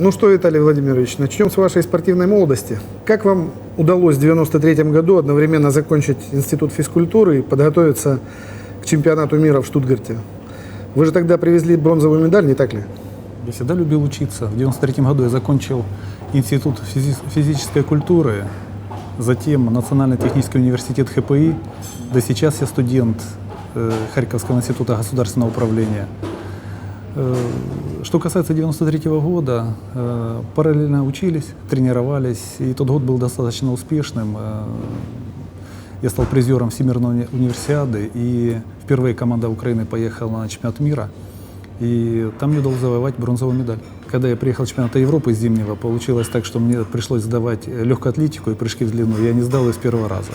Ну что, Виталий Владимирович, начнем с вашей спортивной молодости. Как вам удалось в 93 году одновременно закончить институт физкультуры и подготовиться к чемпионату мира в Штутгарте? Вы же тогда привезли бронзовую медаль, не так ли? Я всегда любил учиться. В 93 году я закончил Институт физи- физической культуры, затем Национальный технический университет ХПИ. Да сейчас я студент э, Харьковского института государственного управления. Что касается 93 года, э, параллельно учились, тренировались, и тот год был достаточно успешным. Э, Я стал призером Всемирной уни- универсиады, и впервые команда Украины поехала на чемпионат мира, и там мне удалось завоевать бронзовую медаль. Когда я приехал в чемпионат Европы зимнего, получилось так, что мне пришлось сдавать легкую атлетику и прыжки в длину. Я не сдал ее с первого раза.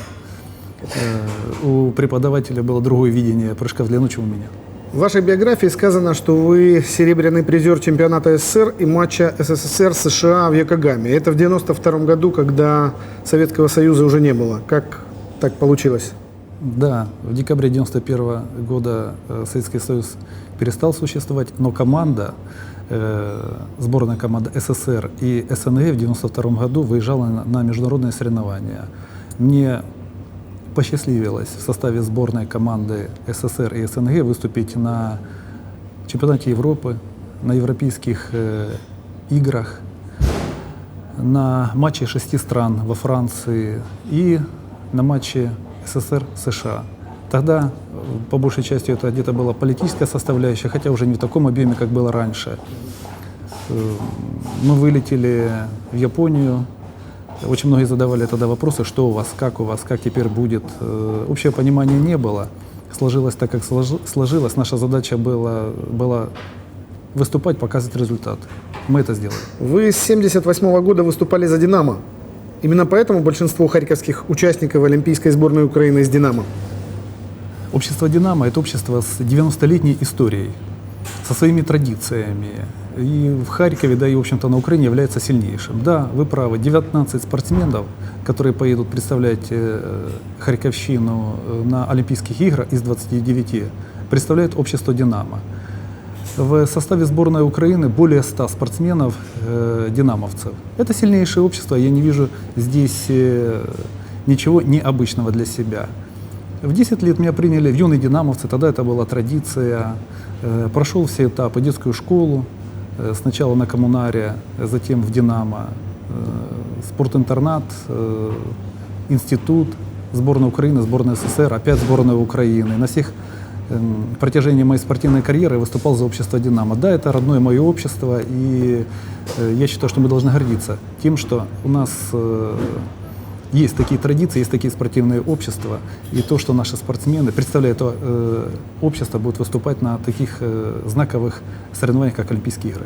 Э, У преподавателя было другое видение прыжка в длину, чем у меня. В вашей биографии сказано, что вы серебряный призер чемпионата СССР и матча СССР США в Йокогаме. Это в 92 году, когда Советского Союза уже не было. Как так получилось? Да, в декабре 91 года э, Советский Союз перестал существовать, но команда, э, сборная команда СССР и СНГ в 92 году выезжала на, на международные соревнования. Мне посчастливилось в составе сборной команды СССР и СНГ выступить на чемпионате Европы, на европейских э, играх, на матче шести стран во Франции и на матче СССР-США. Тогда, по большей части, это где-то была политическая составляющая, хотя уже не в таком объеме, как было раньше. Э, Мы вылетели в Японию. Очень многие задавали тогда вопросы, что у вас, как у вас, как теперь будет. Э, Общего понимания не было. Сложилось так, как сложи- сложилось. Наша задача была, была выступать, показывать результат. Мы это сделали. Вы с 78 года выступали за «Динамо». Именно поэтому большинство харьковских участников Олимпийской сборной Украины из «Динамо». Общество «Динамо» — это общество с 90-летней историей, со своими традициями. И в Харькове, да и, в общем-то, на Украине является сильнейшим. Да, вы правы, 19 спортсменов, которые поедут представлять э, Харьковщину э, на Олимпийских играх из 29, представляют общество «Динамо». В составе сборной Украины более 100 спортсменов, э, динамовцев. Это сильнейшее общество, я не вижу здесь э, ничего необычного для себя. В 10 лет меня приняли в юные динамовцы, тогда это была традиция. Э, Прошел все этапы, детскую школу, сначала на коммунаре, э, затем в «Динамо», э, спортинтернат, э, институт, сборная Украины, сборная СССР, опять сборная Украины. На всех эм, протяжении моей спортивной карьеры выступал за общество «Динамо». Да, это родное мое общество, и э, я считаю, что мы должны гордиться тем, что у нас э, есть такие традиции, есть такие спортивные общества, и то, что наши спортсмены, представляя это э, общество, будут выступать на таких э, знаковых соревнованиях, как Олимпийские игры.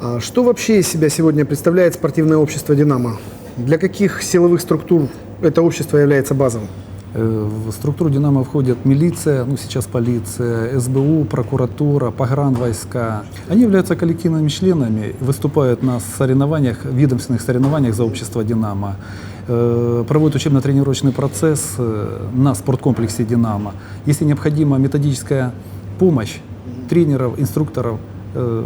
А что вообще из себя сегодня представляет спортивное общество «Динамо»? Для каких силовых структур это общество является базовым? Э, В структуру «Динамо» входят милиция, ну сейчас полиция, СБУ, прокуратура, погранвойска. Они являются коллективными членами, выступают на соревнованиях, ведомственных соревнованиях за общество «Динамо». Э, Проводят учебно-тренировочный процесс э, на спорткомплексе «Динамо». Если необходима методическая помощь тренеров, инструкторов, э,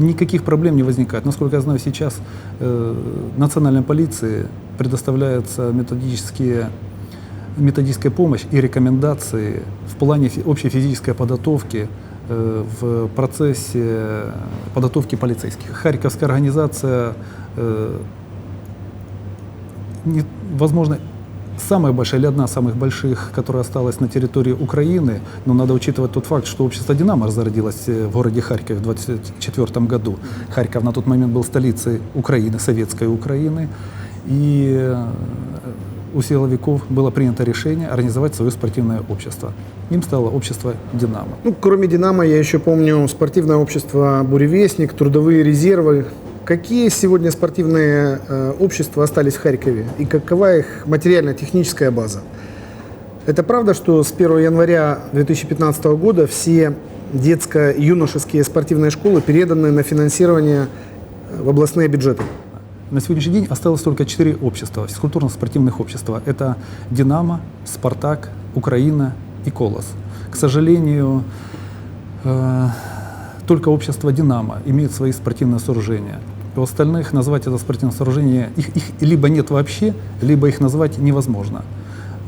никаких проблем не возникает. Насколько я знаю, сейчас национальной полиции предоставляется методические, методическая помощь и рекомендации в плане общей физической подготовки в процессе подготовки полицейских. Харьковская организация, э, не- возможно, самая большая или одна из самых больших, которая осталась на территории Украины, но надо учитывать тот факт, что общество «Динамо» зародилось э, в городе Харькове в 1924 году. Харьков на тот момент был столицей Украины, советской Украины, и э, у силовиков было принято решение организовать свое спортивное общество. Им стало общество «Динамо». Ну, кроме «Динамо» я еще помню спортивное общество «Буревестник», трудовые резервы. Какие сегодня спортивные э, общества остались в Харькове и какова их материально-техническая база? Это правда, что с 1 января 2015 года все детско-юношеские спортивные школы переданы на финансирование в областные бюджеты? На сегодняшний день осталось только четыре общества, физкультурно-спортивных общества. Это «Динамо», «Спартак», «Украина» и «Колос». К сожалению, э, только общество «Динамо» имеет свои спортивные сооружения. У остальных назвать это спортивное сооружение, их, их либо нет вообще, либо их назвать невозможно.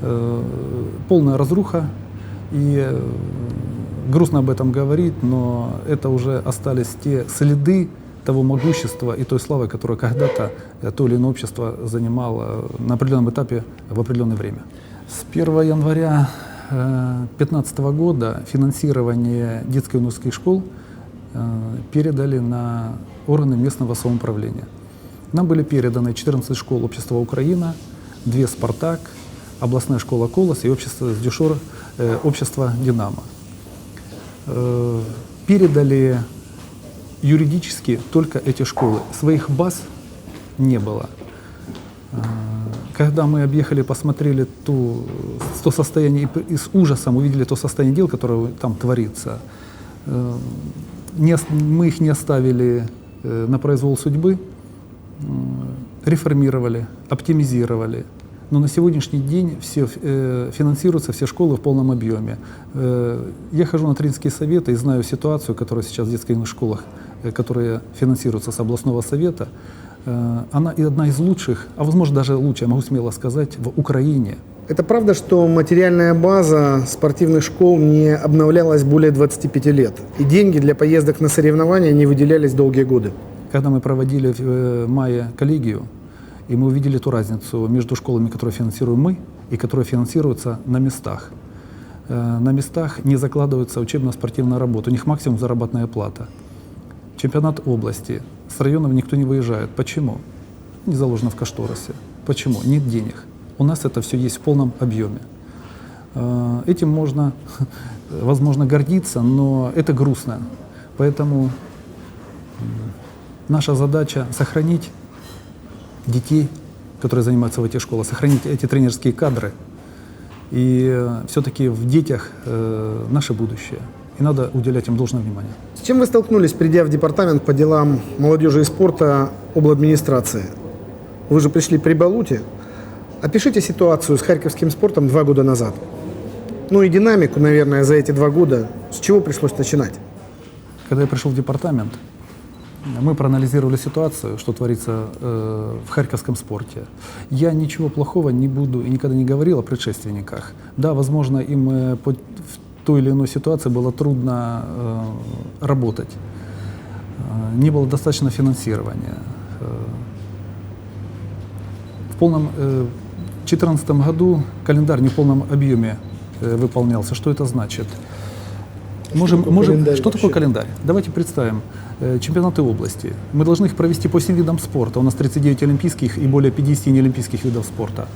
Э, полная разруха, и э, грустно об этом говорить, но это уже остались те следы того могущества и той славы, которую когда-то э, то или иное общество занимало на определенном этапе в определенное время. С 1 января 2015 года финансирование детских и юношеских школ передали на органы местного самоуправления. Нам были переданы 14 школ общества Украина, 2 «Спартак», областная школа «Колос» и общество «Дюшор», э, общество «Динамо». Э, передали юридически только эти школы. Своих баз не было. Э, когда мы объехали, посмотрели ту, то состояние и с ужасом увидели то состояние дел, которое там творится, э, не, мы их не оставили э, на произвол судьбы, реформировали, оптимизировали, но на сегодняшний день все э, финансируются все школы в полном объеме. Э, я хожу на тренинские советы и знаю ситуацию, которая сейчас в детских школах, э, которые финансируются с областного совета. Э, она и одна из лучших, а возможно даже лучшая, могу смело сказать, в Украине. Это правда, что материальная база спортивных школ не обновлялась более 25 лет, и деньги для поездок на соревнования не выделялись долгие годы? Когда мы проводили в э, мае коллегию, и мы увидели ту разницу между школами, которые финансируем мы, и которые финансируются на местах. На местах не закладывается учебно-спортивная работа, у них максимум заработная плата. Чемпионат области, с районов никто не выезжает. Почему? Не заложено в кошторисе. Почему? Нет денег. У нас это все есть в полном объеме. Э, этим можно, возможно, гордиться, но это грустно. Поэтому наша задача сохранить детей, которые занимаются в этих школах, сохранить эти тренерские кадры. И э, все-таки в детях э, наше будущее. И надо уделять им должное внимание. С чем вы столкнулись, придя в департамент по делам молодежи и спорта администрации? Вы же пришли при Балуте. Опишите ситуацию с харьковским спортом два года назад. Ну и динамику, наверное, за эти два года. С чего пришлось начинать? Когда я пришел в департамент, мы проанализировали ситуацию, что творится э, в харьковском спорте. Я ничего плохого не буду и никогда не говорил о предшественниках. Да, возможно, им э, по, в той или иной ситуации было трудно э, работать. Э, не было достаточно финансирования. Э, в полном э, 2014 году календарь не в полном объеме э, выполнялся. Что это значит? Можем, такое можем, календарь что вообще? такое календарь? Давайте представим. Э, чемпионаты области. Мы должны их провести по всем видам спорта. У нас 39 олимпийских и более 50 неолимпийских видов спорта.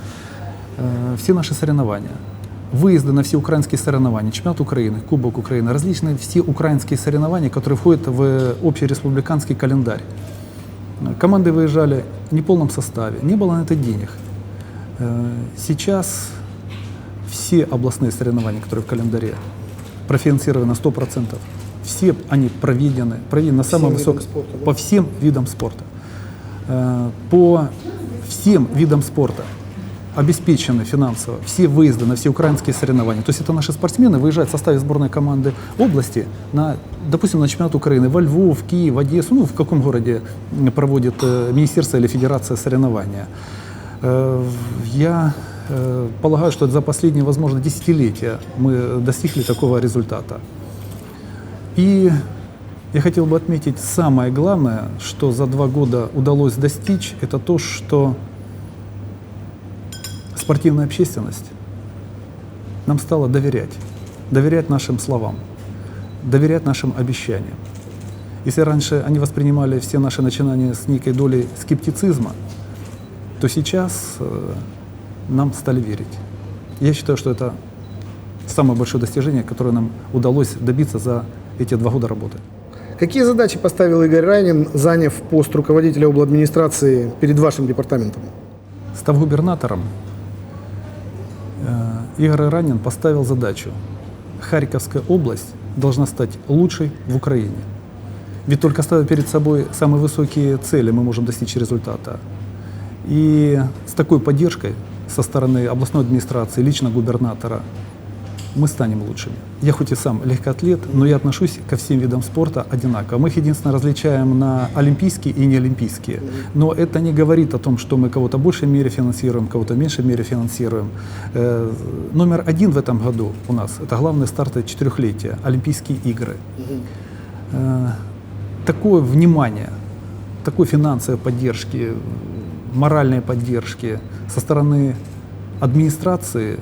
Э, Все наши соревнования. Выезды на все украинские соревнования, чемпионат Украины, Кубок Украины, различные все украинские соревнования, которые входят в общереспубликанский календарь. Э, Команды выезжали в неполном составе, не было на это денег. Э, Сейчас все областные соревнования, которые в календаре, профинансированы на 100%. Все они проведены, проведены на самом высоком, спорта, да? по всем видам спорта. Э, По всем видам спорта обеспечены финансово все выезды на все украинские соревнования. То есть это наши спортсмены выезжают в составе сборной команды области, на, допустим, на чемпионат Украины во Львов, Киев, Одессу, ну в каком городе проводит э, министерство или федерация соревнования. Э, Я э, полагаю, что за последние, возможно, десятилетия мы достигли такого результата. И я хотел бы отметить самое главное, что за два года удалось достичь, это то, что спортивная общественность нам стала доверять, доверять нашим словам, доверять нашим обещаниям. Если раньше они воспринимали все наши начинания с некой долей скептицизма, то сейчас э, нам стали верить. Я считаю, что это самое большое достижение, которое нам удалось добиться за эти два года работы. Какие задачи поставил Игорь Райнин, заняв пост руководителя администрации перед вашим департаментом? Став губернатором, Игорь Ранин поставил задачу. Харьковская область должна стать лучшей в Украине. Ведь только ставя перед собой самые высокие цели, мы можем достичь результата. И с такой поддержкой со стороны областной администрации, лично губернатора, мы станем лучшими. Я хоть и сам легкоатлет, но я отношусь ко всем видам спорта одинаково. Мы их единственно различаем на олимпийские и неолимпийские. Но это не говорит о том, что мы кого-то в большей мере финансируем, кого-то в меньшей мере финансируем. Э, номер один в этом году у нас – это главный старт четырехлетия – Олимпийские игры. Э, такое внимание, такой финансовой поддержки, моральной поддержки со стороны администрации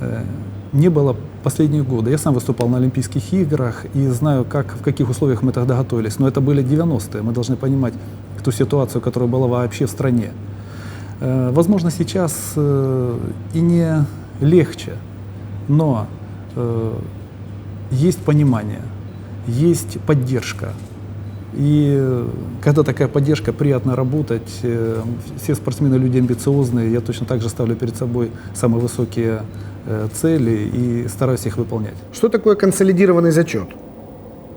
э, не было последние годы. Я сам выступал на Олимпийских играх и знаю, как, в каких условиях мы тогда готовились. Но это были 90-е. Мы должны понимать ту ситуацию, которая была вообще в стране. Э, возможно, сейчас э, и не легче, но есть понимание, есть поддержка. И когда такая поддержка, приятно работать. Э, все спортсмены люди амбициозные. Я точно так же ставлю перед собой самые высокие э, цели и стараюсь их выполнять. Что такое консолидированный зачет?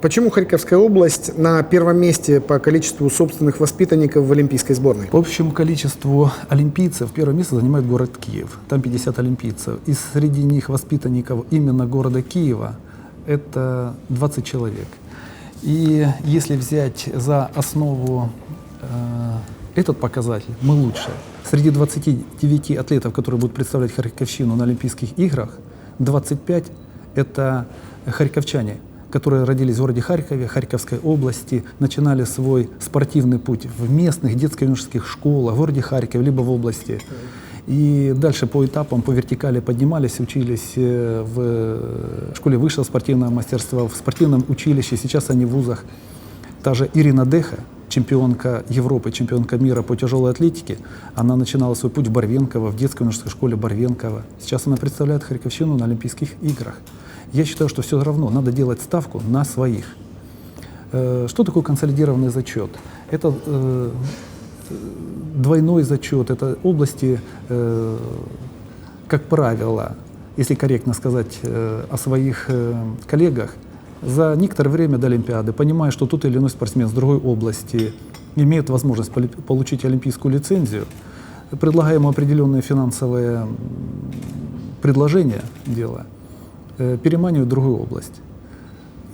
Почему Харьковская область на первом месте по количеству собственных воспитанников в олимпийской сборной? По общему количеству олимпийцев первое место занимает город Киев. Там 50 олимпийцев. И среди них воспитанников именно города Киева это 20 человек. И если взять за основу э, этот показатель, мы лучше. Среди 29 атлетов, которые будут представлять Харьковщину на Олимпийских играх, 25 — это харьковчане, которые родились в городе Харькове, Харьковской области, начинали свой спортивный путь в местных детско-юношеских школах в городе Харькове, либо в области. И дальше по этапам, по вертикали поднимались, учились э, в школе высшего спортивного мастерства, в спортивном училище, сейчас они в вузах. Та же Ирина Деха, чемпионка Европы, чемпионка мира по тяжелой атлетике, она начинала свой путь в Барвенково, в детской университетской школе Барвенково. Сейчас она представляет Харьковщину на Олимпийских играх. Я считаю, что все равно надо делать ставку на своих. Э, что такое консолидированный зачет? Это э, двойной зачет, это области, э, как правило, если корректно сказать э, о своих э, коллегах, за некоторое время до Олимпиады, понимая, что тот или иной спортсмен с другой области имеет возможность получить олимпийскую лицензию, предлагаем определенные финансовые предложения, делая, переманивают другую область.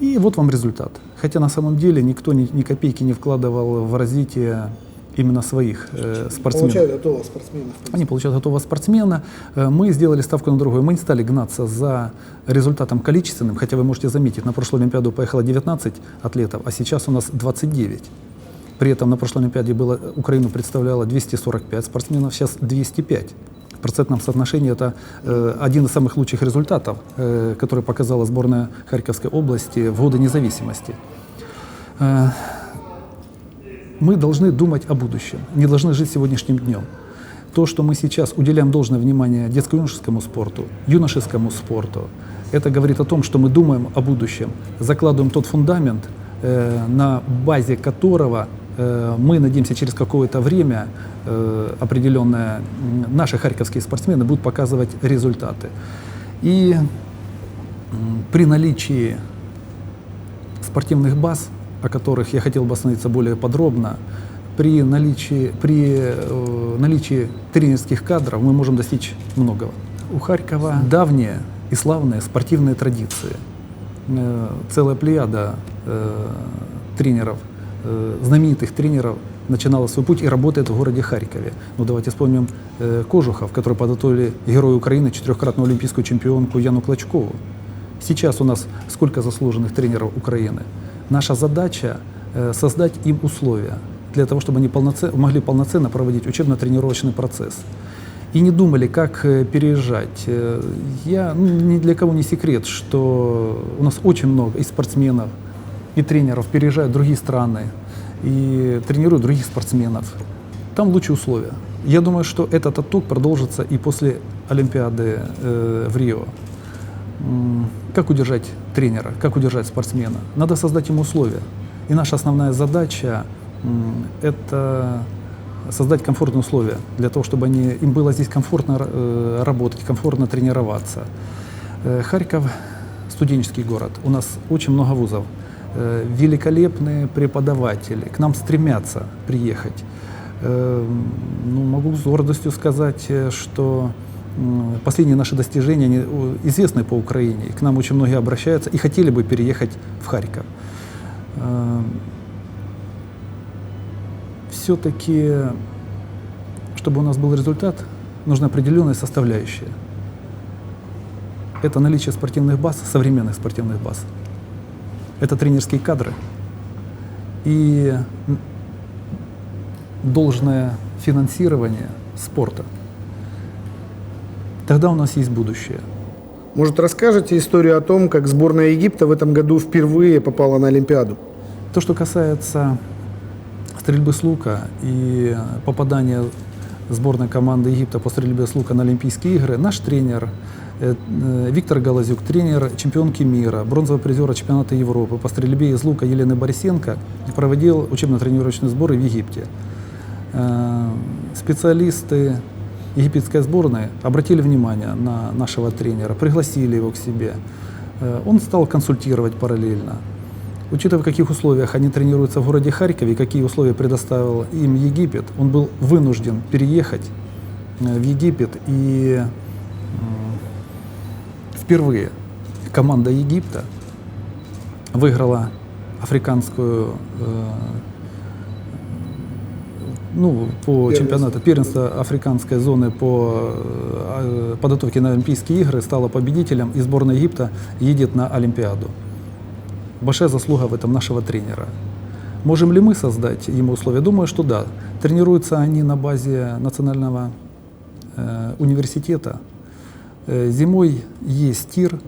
И вот вам результат. Хотя на самом деле никто ни, ни копейки не вкладывал в развитие именно своих э, спортсменов. Получают готового спортсмена. Они получают готового спортсмена. Э, мы сделали ставку на другое. Мы не стали гнаться за результатом количественным, хотя вы можете заметить, на прошлую Олимпиаду поехало 19 атлетов, а сейчас у нас 29. При этом на прошлой Олимпиаде было, Украину представляло 245 спортсменов, сейчас 205. В процентном соотношении это э, один из самых лучших результатов, э, который показала сборная Харьковской области в годы независимости. Мы должны думать о будущем, не должны жить сегодняшним днем. То, что мы сейчас уделяем должное внимание детско-юношескому спорту, юношескому спорту, это говорит о том, что мы думаем о будущем, закладываем тот фундамент, э, на базе которого э, мы надеемся через какое-то время э, определенное наши харьковские спортсмены будут показывать результаты. И при наличии спортивных баз о которых я хотел бы остановиться более подробно, при наличии, при, э, наличии тренерских кадров мы можем достичь многого. У Харькова давние и славные спортивные традиции. Э, целая плеяда э, тренеров, э, знаменитых тренеров начинала свой путь и работает в городе Харькове. Ну давайте вспомним э, Кожухов, который подготовили Героя Украины, четырехкратную олимпийскую чемпионку Яну Клочкову. Сейчас у нас сколько заслуженных тренеров Украины? Наша задача э, создать им условия для того, чтобы они полноценно, могли полноценно проводить учебно-тренировочный процесс. И не думали, как э, переезжать. Э, я, ну, ни для кого не секрет, что у нас очень много и спортсменов, и тренеров переезжают в другие страны и тренируют других спортсменов. Там лучшие условия. Я думаю, что этот отток продолжится и после Олимпиады э, в Рио. Как удержать тренера, как удержать спортсмена? Надо создать ему условия. И наша основная задача – это создать комфортные условия для того, чтобы они, им было здесь комфортно э, работать, комфортно тренироваться. Э, Харьков – студенческий город. У нас очень много вузов. Э, великолепные преподаватели к нам стремятся приехать. Ну, могу с гордостью сказать, что м, последние наши достижения они известны по Украине. К нам очень многие обращаются и хотели бы переехать в Харьков. Все-таки, чтобы у нас был результат, нужна определенная составляющая. Это наличие спортивных баз, современных спортивных баз. Это тренерские кадры и должное финансирование спорта. Тогда у нас есть будущее. Может, расскажете историю о том, как сборная Египта в этом году впервые попала на Олимпиаду? То, что касается стрельбы с лука и попадания сборной команды Египта по стрельбе с лука на Олимпийские игры, наш тренер э, э, Виктор Галазюк, тренер чемпионки мира, бронзового призера чемпионата Европы по стрельбе из лука Елены Борисенко проводил учебно-тренировочные сборы в Египте. Э, Специалисты египетской сборной обратили внимание на нашего тренера, пригласили его к себе. Э, Он стал консультировать параллельно. Учитывая, в каких условиях они тренируются в городе Харькове какие условия предоставил им Египет, он был вынужден переехать э, в Египет и впервые команда Египта выиграла африканскую э, ну, по Первенство. чемпионату первенства африканской зоны по э, подготовке на Олимпийские игры стала победителем, и сборная Египта едет на Олимпиаду. Большая заслуга в этом нашего тренера. Можем ли мы создать ему условия? Думаю, что да. Тренируются они на базе национального э, университета. Э, зимой есть тир,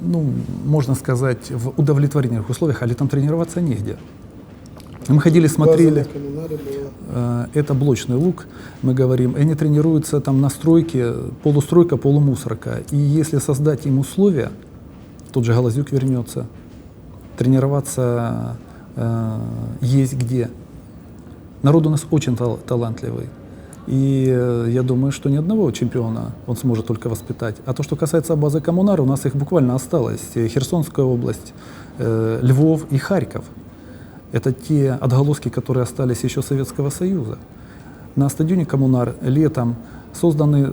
ну, можно сказать, в удовлетворительных условиях, а летом тренироваться негде. Мы ходили, смотрели. Э, Это блочный лук, мы говорим. Они тренируются там на стройке, полустройка, полумусорка. И если создать им условия, тот же Галазюк вернется, тренироваться э, есть где. Народ у нас очень тал- талантливый. И э, я думаю, что ни одного чемпиона он сможет только воспитать. А то, что касается базы коммунара, у нас их буквально осталось. Херсонская область, э, Львов и Харьков. Это те отголоски, которые остались еще Советского Союза. На стадионе Коммунар летом созданы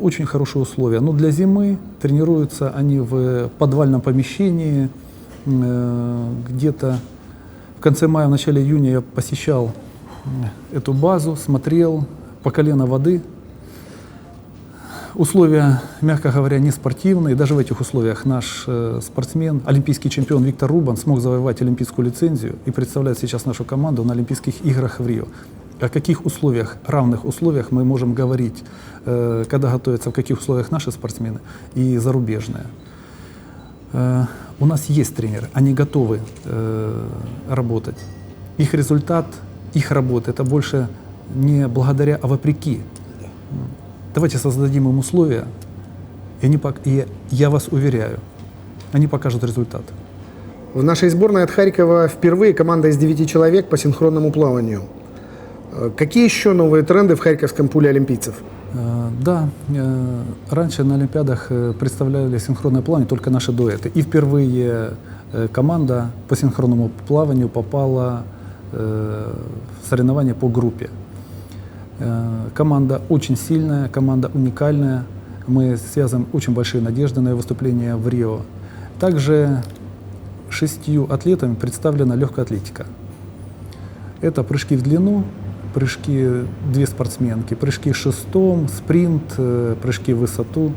очень хорошие условия. Но для зимы тренируются они в подвальном помещении. Э, Где-то в конце мая, в начале июня я посещал эту базу, смотрел по колено воды. Условия, мягко говоря, не спортивные. Даже в этих условиях наш э, спортсмен, олимпийский чемпион Виктор Рубан смог завоевать олимпийскую лицензию и представляет сейчас нашу команду на Олимпийских играх в Рио. О каких условиях, равных условиях мы можем говорить, э, когда готовятся, в каких условиях наши спортсмены и зарубежные. Э, У нас есть тренеры, они готовы работать. Их результат, их работа, это больше не благодаря, а вопреки. Давайте создадим им условия, и, они, и я вас уверяю, они покажут результат. В нашей сборной от Харькова впервые команда из 9 человек по синхронному плаванию. Э, Какие еще новые тренды в харьковском пуле олимпийцев? Э, Да, э, раньше на Олимпиадах представляли синхронное плавание только наши дуэты. И впервые команда по синхронному плаванию попала в соревнования по группе. Э, Команда очень сильная, команда уникальная. Мы связываем очень большие надежды на ее выступление в Рио. Также шестью атлетами представлена легкая атлетика. Это прыжки в длину, прыжки две спортсменки, прыжки шестом, спринт, э, прыжки в высоту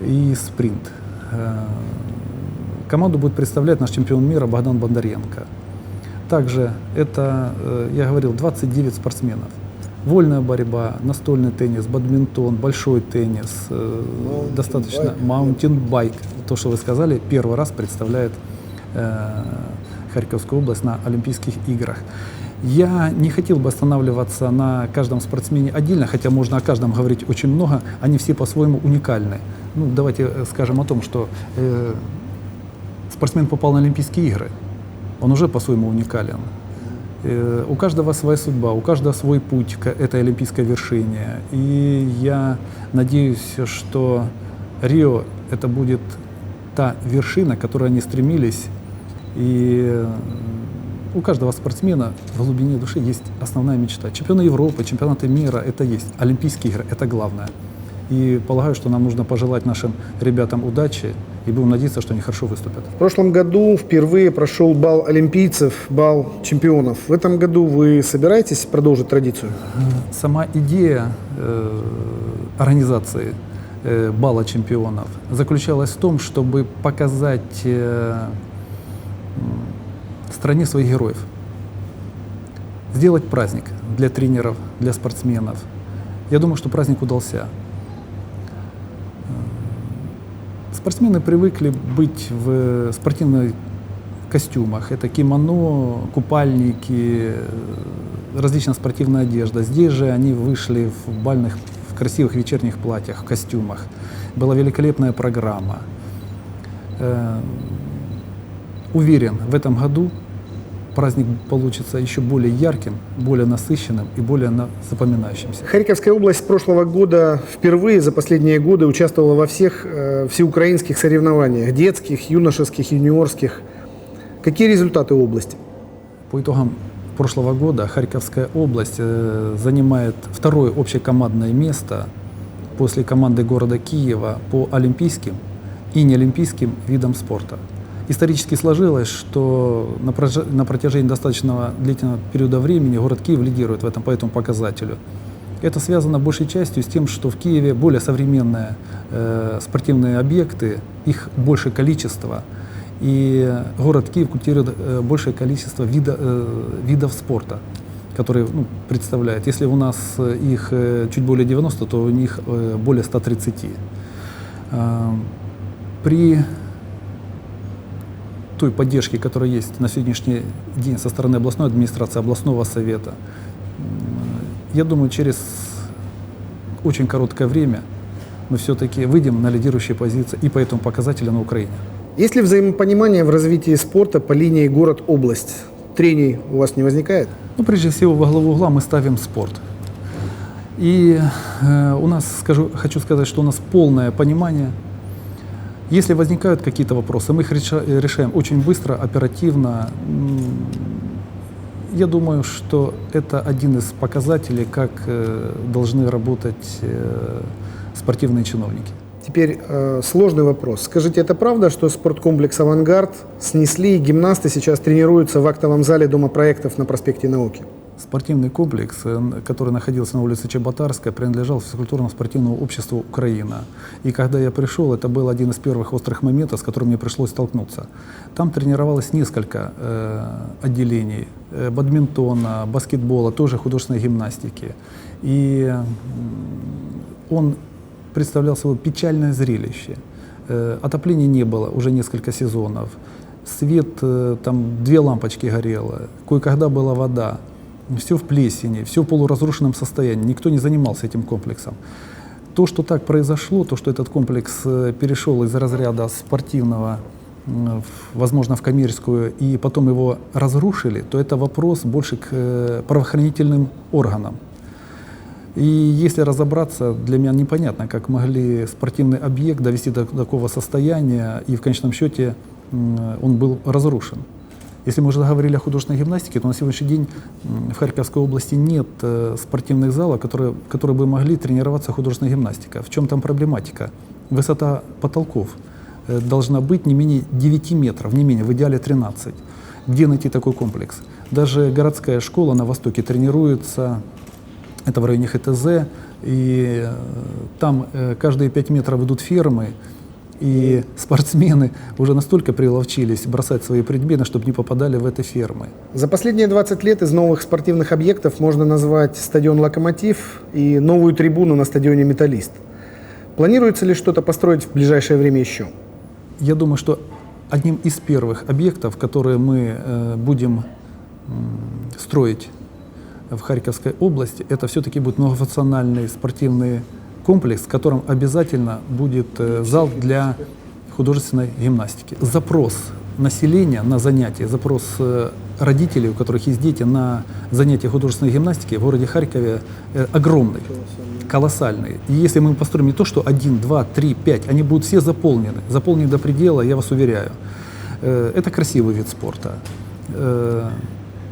и спринт. Э, Команду будет представлять наш чемпион мира Богдан Бондаренко. Также это, я говорил, 29 спортсменов. Вольная борьба, настольный теннис, бадминтон, большой теннис, э, достаточно маунтинбайк, то, что вы сказали, первый раз представляет э, Харьковскую область на Олимпийских играх. Я не хотел бы останавливаться на каждом спортсмене отдельно, хотя можно о каждом говорить очень много, они все по-своему уникальны. Ну, давайте э, скажем о том, что э, спортсмен попал на Олимпийские игры, он уже по-своему уникален. Э, У каждого своя судьба, у каждого свой путь к этой олимпийской вершине. И я надеюсь, что Рио это будет та вершина, к которой они стремились. И э, у каждого спортсмена в глубине души есть основная мечта. Чемпионы Европы, чемпионаты мира – это есть. Олимпийские игры – это главное. И полагаю, что нам нужно пожелать нашим ребятам удачи и будем надеяться, что они хорошо выступят. В прошлом году впервые прошел бал олимпийцев, бал чемпионов. В этом году вы собираетесь продолжить традицию? Сама идея э, организации э, бала чемпионов заключалась в том, чтобы показать э, стране своих героев, сделать праздник для тренеров, для спортсменов. Я думаю, что праздник удался. Спортсмены привыкли быть в спортивных костюмах. Это кимоно, купальники, э, различная спортивная одежда. Здесь же они вышли в бальных, в красивых вечерних платьях, в костюмах. Была великолепная программа. Э, Уверен, в этом году праздник получится еще более ярким, более насыщенным и более на- запоминающимся. Харьковская область с прошлого года впервые за последние годы участвовала во всех э, всеукраинских соревнованиях, детских, юношеских, юниорских. Какие результаты области? По итогам прошлого года Харьковская область э, занимает второе общекомандное место после команды города Киева по олимпийским и неолимпийским видам спорта. Исторически сложилось, что на, протяжении достаточно длительного периода времени город Киев лидирует в этом, по этому показателю. Это связано большей частью с тем, что в Киеве более современные э, спортивные объекты, их большее количество, и город Киев культивирует э, большее количество вида, э, видов спорта, которые ну, представляет. Если у нас э, их э, чуть более 90, то у них э, более 130. А, При той поддержке, которая есть на сегодняшний день со стороны областной администрации, областного совета, я думаю, через очень короткое время мы все-таки выйдем на лидирующие позиции и по этому показателю на Украине. Есть ли взаимопонимание в развитии спорта по линии город-область? Трений у вас не возникает? Ну, прежде всего, во главу угла мы ставим спорт. И э, у нас, скажу, хочу сказать, что у нас полное понимание. Если возникают какие-то вопросы, мы их реша- решаем очень быстро, оперативно. Я думаю, что это один из показателей, как э, должны работать э, спортивные чиновники. Теперь э, сложный вопрос. Скажите, это правда, что спорткомплекс «Авангард» снесли, и гимнасты сейчас тренируются в актовом зале Дома проектов на проспекте Науки? Спортивный комплекс, э, который находился на улице Чеботарская, принадлежал физкультурно-спортивному обществу «Украина». И когда я пришел, это был один из первых острых моментов, с которым мне пришлось столкнуться. Там тренировалось несколько э, отделений э, бадминтона, баскетбола, тоже художественной гимнастики. И он представлял собой печальное зрелище. Э, Отопления не было уже несколько сезонов. Свет, э, там две лампочки горело, кое-когда была вода. Все в плесени, все в полуразрушенном состоянии. Никто не занимался этим комплексом. То, что так произошло, то, что этот комплекс э, перешел из разряда спортивного, возможно, в коммерческую, и потом его разрушили, то это вопрос больше к э, правоохранительным органам. И если разобраться, для меня непонятно, как могли спортивный объект довести до такого состояния, и в конечном счете он был разрушен. Если мы уже говорили о художественной гимнастике, то на сегодняшний день в Харьковской области нет э, спортивных залов, которые, которые бы могли тренироваться художественной гимнастикой. В чем там проблематика? Высота потолков э, должна быть не менее 9 метров, не менее, в идеале 13. Где найти такой комплекс? Даже городская школа на Востоке тренируется это в районе ХТЗ, и э, там каждые 5 метров идут фермы, и спортсмены уже настолько приловчились бросать свои предметы, чтобы не попадали в эти фермы. За последние 20 лет из новых спортивных объектов можно назвать стадион «Локомотив» и новую трибуну на стадионе «Металлист». Планируется ли что-то построить в ближайшее время еще? Я думаю, что одним из первых объектов, которые мы э, будем строить в Харьковской области, это все-таки будет многофункциональный спортивный комплекс, в котором обязательно будет э, зал для художественной гимнастики. Запрос населения на занятия, запрос э, родителей, у которых есть дети, на занятия художественной гимнастики в городе Харькове э, огромный, колоссальный. И если мы построим не то, что один, два, три, пять, они будут все заполнены, заполнены до предела, я вас уверяю. Это красивый вид спорта.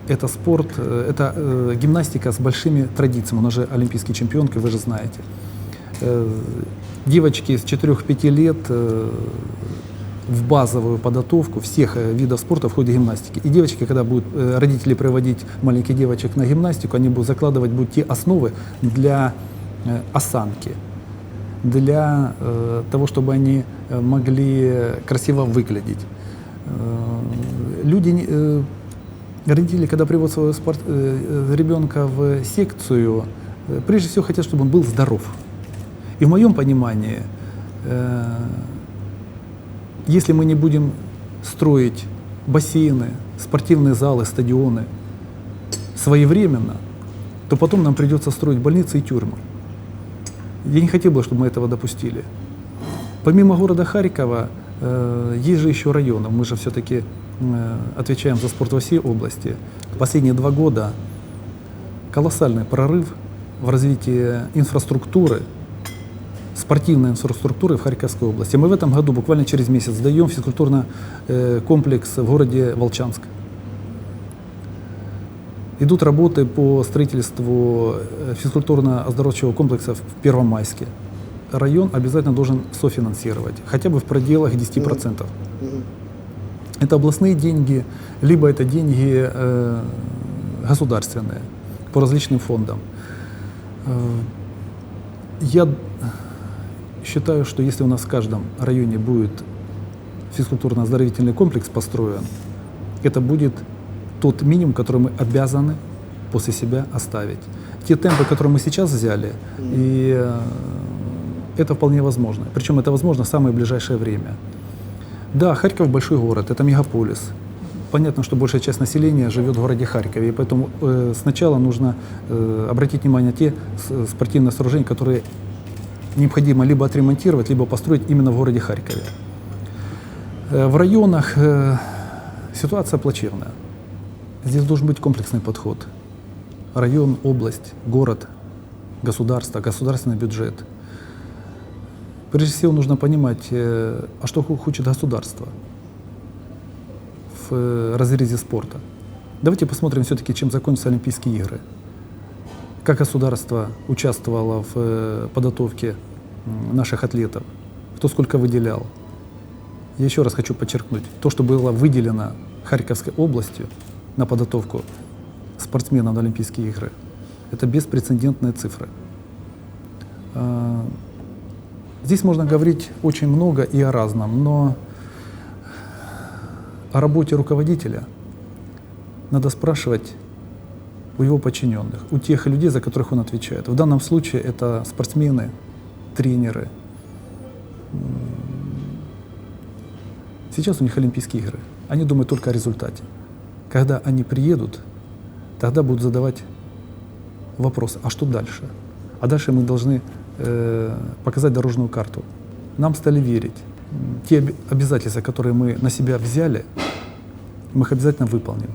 Это спорт, это гимнастика с большими традициями. Она же олимпийский чемпионка, вы же знаете. Э, девочки с 4-5 лет э, в базовую подготовку всех э, видов спорта входит гимнастики. И девочки, когда будут родители проводить маленьких девочек на гимнастику, они будут закладывать будут те основы для осанки, для того, чтобы они могли красиво выглядеть. Люди, родители, когда приводят своего спорт, ребенка в секцию, прежде всего хотят, чтобы он был здоров. И в моем понимании, э, если мы не будем строить бассейны, спортивные залы, стадионы своевременно, то потом нам придется строить больницы и тюрьмы. Я не хотел бы, чтобы мы этого допустили. Помимо города Харькова, э, есть же еще районы. Мы же все-таки э, отвечаем за спорт во всей области. Последние два года колоссальный прорыв в развитии инфраструктуры, спортивной инфраструктуры в Харьковской области. Мы в этом году, буквально через месяц, сдаем физкультурный э, комплекс в городе Волчанск. Идут работы по строительству э, физкультурно-оздоровчего комплекса в Первомайске. Район обязательно должен софинансировать, хотя бы в пределах 10%. Это областные деньги, либо это деньги э, государственные по различным фондам. Э, я считаю, что если у нас в каждом районе будет физкультурно-оздоровительный комплекс построен, это будет тот минимум, который мы обязаны после себя оставить. Те темпы, которые мы сейчас взяли, и э, это вполне возможно. Причем это возможно в самое ближайшее время. Да, Харьков большой город, это мегаполис. Понятно, что большая часть населения живет в городе Харькове, и поэтому э, сначала нужно э, обратить внимание на те спортивные сооружения, которые необходимо либо отремонтировать, либо построить именно в городе Харькове. Э, В районах э, ситуация плачевная. Здесь должен быть комплексный подход. Район, область, город, государство, государственный бюджет. Прежде всего нужно понимать, э, а что хо- хочет государство в разрезе спорта. Давайте посмотрим все-таки, чем закончатся Олимпийские игры. Как государство участвовало в э, подготовке наших атлетов, кто сколько выделял. Я еще раз хочу подчеркнуть, то, что было выделено Харьковской областью на подготовку спортсменов на Олимпийские игры, это беспрецедентные цифры. А, Здесь можно говорить очень много и о разном, но о работе руководителя надо спрашивать у его подчиненных, у тех людей, за которых он отвечает. В данном случае это спортсмены, тренеры. Сейчас у них Олимпийские игры. Они думают только о результате. Когда они приедут, тогда будут задавать вопрос, а что дальше? А дальше мы должны э, показать дорожную карту. Нам стали верить. Те обязательства, которые мы на себя взяли, мы их обязательно выполним.